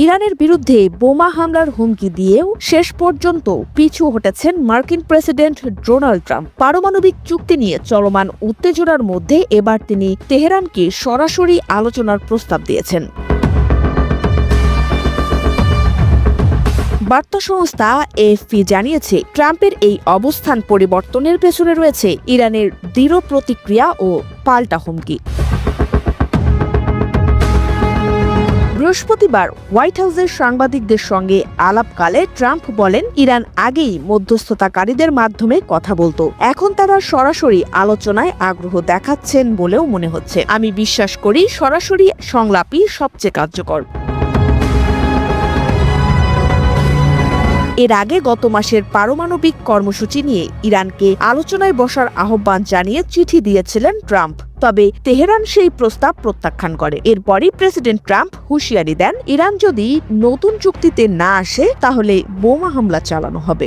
ইরানের বিরুদ্ধে বোমা হামলার হুমকি দিয়েও শেষ পর্যন্ত পিছু হটেছেন মার্কিন প্রেসিডেন্ট ডোনাল্ড ট্রাম্প। পারমাণবিক চুক্তি নিয়ে চলমান উত্তেজনার মধ্যে এবার তিনি তেহরানকে সরাসরি আলোচনার প্রস্তাব দিয়েছেন। বার্তা সংস্থা এএফপি জানিয়েছে, ট্রাম্পের এই অবস্থান পরিবর্তনের পেছনে রয়েছে ইরানের দৃঢ় প্রতিক্রিয়া ও পাল্টা হুমকি। বৃহস্পতিবার হোয়াইট হাউসের সাংবাদিকদের সঙ্গে আলাপকালে ট্রাম্প বলেন, ইরান আগেই মধ্যস্থতাকারীদের মাধ্যমে কথা বলতো। এখন তারা সরাসরি আলোচনায় আগ্রহ দেখাচ্ছেন বলেও মনে হচ্ছে। আমি বিশ্বাস করি সরাসরি সংলাপই সবচেয়ে কার্যকর। এর আগে গত মাসের পারমাণবিক কর্মসূচি নিয়ে ইরানকে আলোচনায় বসার আহ্বান জানিয়ে চিঠি দিয়েছিলেন ট্রাম্প। তবে তেহরান সেই প্রস্তাব প্রত্যাখ্যান করে। এরপরই প্রেসিডেন্ট ট্রাম্প হুঁশিয়ারি দেন, ইরান যদি নতুন চুক্তিতে না আসে, তাহলে বোমা হামলা চালানো হবে।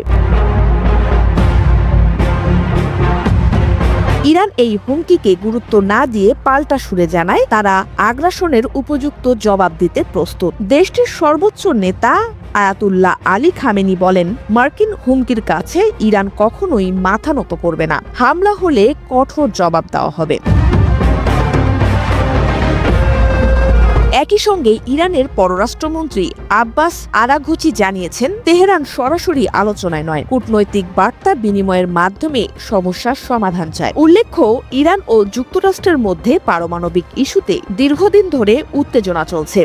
ইরান এই হুমকিকে গুরুত্ব না দিয়ে পাল্টা সুরে জানায়, তারা আগ্রাসনের উপযুক্ত জবাব দিতে প্রস্তুত। দেশটির সর্বোচ্চ নেতা আয়াতুল্লাহ আলী খামেনি বলেন, মার্কিন হুমকির কাছে ইরান কখনোই মাথা নত করবে না। হামলা হলে কঠোর জবাব দেওয়া হবে। একই সঙ্গে ইরানের পররাষ্ট্রমন্ত্রী আব্বাস আরাঘুচি জানিয়েছেন, তেহরান সরাসরি আলোচনায় নয়, কূটনৈতিক বার্তা বিনিময়ের মাধ্যমে সমস্যার সমাধান চায়। উল্লেখ্য, ইরান ও যুক্তরাষ্ট্রের মধ্যে পারমাণবিক ইস্যুতে দীর্ঘদিন ধরে উত্তেজনা চলছে।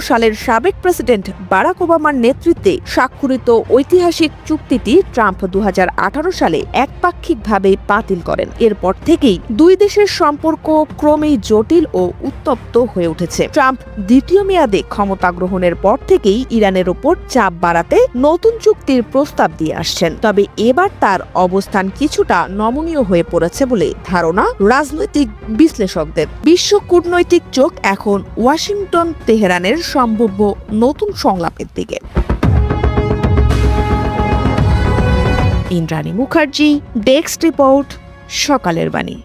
সালের সাবেক প্রেসিডেন্ট বারাক ওবামার নেতৃত্বে স্বাক্ষরিত ঐতিহাসিক চুক্তিটি ট্রাম্প দুই হাজার আঠারো সালে একপাক্ষিকভাবে বাতিল করেন। এরপর থেকেই দুই দেশের সম্পর্ক ক্রমেই জটিল ও উত্তপ্ত হয়ে উঠেছে। ট্রাম্প দ্বিতীয় মেয়াদে ক্ষমতা গ্রহণের পর থেকেই ইরানের ওপর চাপ বাড়াতে নতুন চুক্তির প্রস্তাব দিয়ে আসছেন। তবে এবার তার অবস্থান কিছুটা নমনীয় হয়ে পড়েছে বলে ধারণা রাজনৈতিক বিশ্লেষকদের। বিশ্ব কূটনৈতিক চোখ এখন ওয়াশিংটন তেহরানের সম্ভাব্য নতুন সংলাপের দিকে। ইন্দ্রাণী মুখার্জি ডেস্ক রিপোর্ট সকালের বাণী।